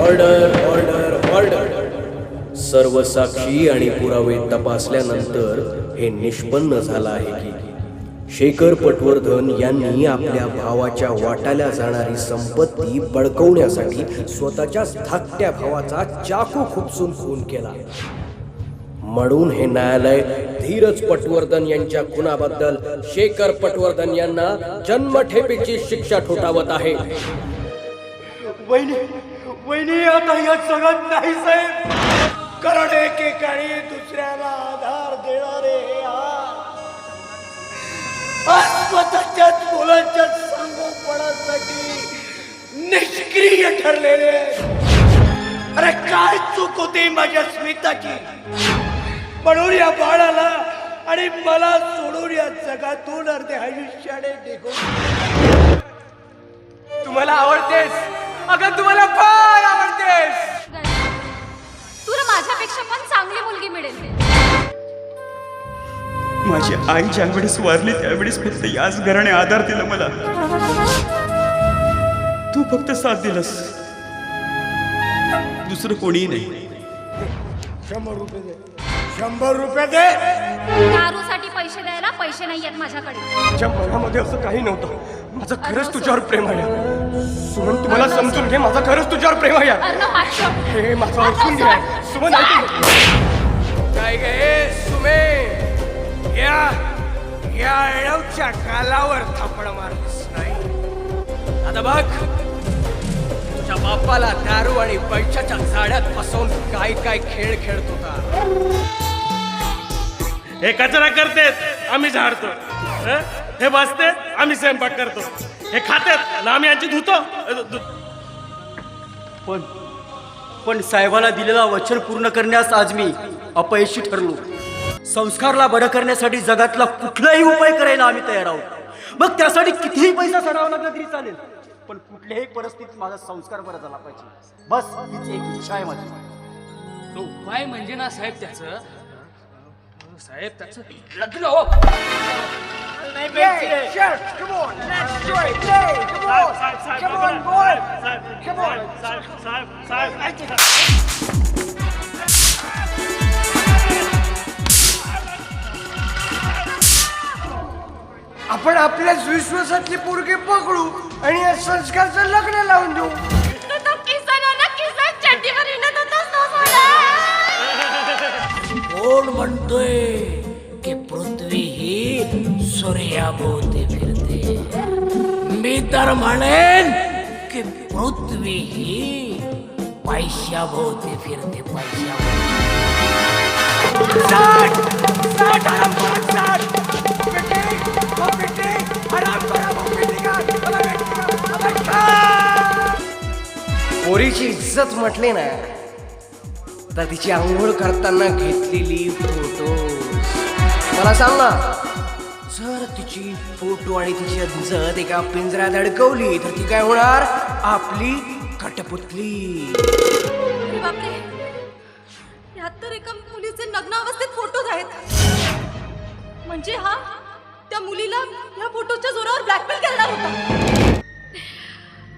Order order order. सर्व साक्षी आणि पुरावे तपासल्यानंतर हे निष्पन्न झालं आहे की शेखर पटवर्धन यांनी आपल्या भावाच्या वाटाल्या जाणारी संपत्ती बळकवण्यासाठी स्वतःच्याच धाकट्या भावाचा चाकू खुपसून खून केला. म्हणून हे न्यायालय धीरज पटवर्धन यांच्या खुनाबद्दल शेखर पटवर्धन यांना जन्मठेपेची शिक्षा ठोठावत आहे. वहिनी वहिनी आता या जगात नाही साहेब. कारण एकेकाळी दुसऱ्याला आधार देणारे स्वतःच्याच मुलांच्या सांगोपणासाठी निष्क्रिय ठरलेले अरे काय चूक होती माझ्या स्मिताची? म्हणून या बाळाला आणि मला सोडून या जगातून अर्धे आयुष्याने निघून. तुम्हाला आवडतेस? अगं तुम्हाला फार आवडतेस. तुला माझ्यापेक्षा पण चांगली मुलगी मिळेल. माझी आई ज्यावेळेस वारली त्यावेळेस फक्त याच घराने आधार दिला मला. तू फक्त साथ दिलंस. दुसरं कोणीही नाही. शंभर रुपये दे. शंभर रुपये दे. दारूसाठी पैसे द्यायला पैसे नाही आहेत माझ्याकडे. त्या मनामध्ये असं काही नव्हतं. माझं खरंच तुझ्यावर प्रेम आहे. सुमन तुम्हाला समजून घे माझं खरंच तुझ्यावर प्रेम आहे. अर्णव हे माझं ऐकून घे. सुमन ऐकून घे. काय गे सुमे? या या एळवच्या कालावर थापड मारलीस नाही. आता बघ तुझ्या बापाला दारू आणि पैशाच्या जाड्यात फसवून काय काय खेळ खेळत होता. हे कचरा करतेत आम्ही झाडतो. हं? हे बसते आम्ही स्वयंपाक करतो. हे खातेत आणि आम्ही यांची धुतो. पण पण साहेबाला दिलेला वचन पूर्ण करण्यास आज मी अपयशी ठरलो. संस्कारला बरं करण्यासाठी जगातला कुठलाही उपाय करायला आम्ही तयार आहोत. मग त्यासाठी कितीही पैसा सडावा लागला तरी चालेल पण कुठल्याही परिस्थितीत माझा संस्कार बरा झाला पाहिजे. बस हीच एक इच्छा आहे माझी. तो उपाय म्हणजे ना साहेब त्याचं साहेब त्याचं लग्न हो. आपण आपल्याच विश्वासातली पोरगी पकडू आणि या संस्कारचं लग्न लावून देऊ. कोण म्हणतोय की पृथ्वी ही सूर्याभोवती फिरते। मी तर म्हणेन की पृथ्वी ही पैशाभोवती फिरते पैशाभोवती पोरीची इज़्ज़त म्हटली ना तिची आंघोळ करताना घेतलेली फोटो मला सांग ना जर तिची फोटो आणि तिची इज्जत एका पिंजऱ्यात अडकवली तर ती काय होणार? आपली कटपुतली. अरे बापरे. यात तर एका मुलीचे नग्न अवस्थेत फोटोज आहेत. म्हणजे हा त्या मुलीला या फोटोच्या जोरावर ब्लॅकमेल करणार होता.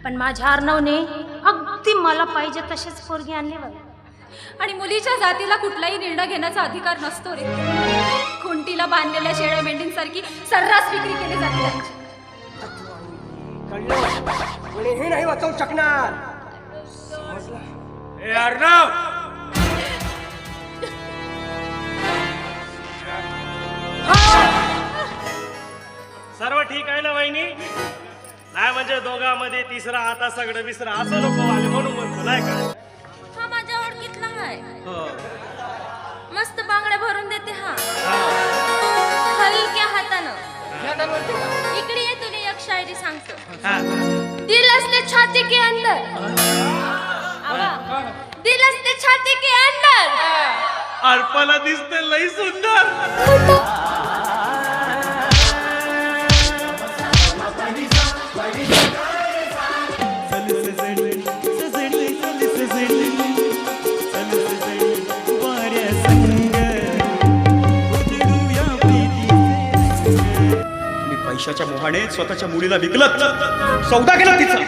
पण माझ्या अर्णवने अगदी मला पाहिजे तसेच पोरगी आणली बघ. आणि मुलीच्या जातीला कुठलाही निर्णय घेण्याचा अधिकार नसतो रे. खुंटीला बांधलेल्या शेळ्या मेंढींसारखी सर्रास विक्री केली जाते त्यांची. नाही वाचवू शकणार. अर्णव! सर्व ठीक आहे ना वहिनी? नाही म्हणजे दोघांमध्ये तिसरा आता सगळं विसरा असं नको आले म्हणून म्हणतो नाही का? आहे हो. मस्त बांगड्या भरून देते हा. हलक्या हातानं. इकडे ये तुला एक शायरी सांगतो. हा. दिल असते छाती के अंदर. आवा. दिल असते छाती के अंदर. अर्पणा दिसते लई सुंदर. पैशाच्या मोहाने स्वतःच्या मुलीला विकलत. सौदा केला तिचा.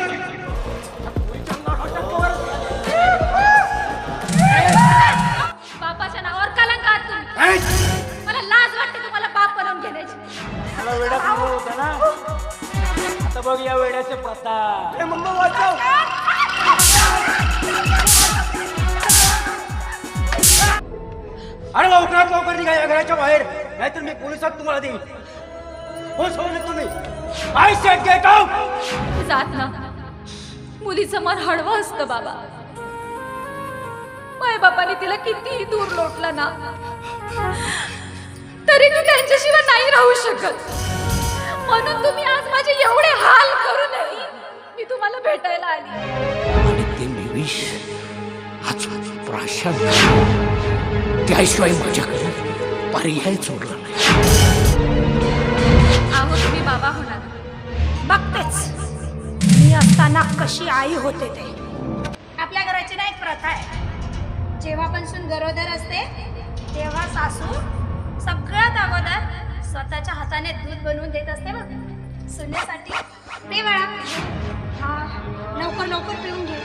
बापाच्या नावावर ना. बघ या अरे लवकरात लवकर निघा या घराच्या बाहेर. नाहीतर मी पोलिसात तुम्हाला देईन. हो सोडले तुम्ही आय सेट गेट आउट जात ना. मुलीचं मन हळवं असतं बाबा. माय बापाने तिला कितीही दूर लोटला ना तरी तू त्यांच्याशिवाय नाही राहू शकत. म्हणून तुम्ही आज माझे एवढे हाल करूनही मी तुम्हाला भेटायला आली. आणि ते मी विष आज त्याशिवाय माझ्याकडे पर्याय सोडला नाही. बाबा होणार. बघतेच. मी असताना कशी आई होते ते. आपल्या घराची ना एक प्रथा आहे. जेव्हापासून गरोदर असते तेव्हा सासू सगळ्यात अगोदर स्वतःच्या हाताने दूध बनवून देत असते बघ. सुनेसाठी ते वेळा हा लवकर लवकर पिऊन घे.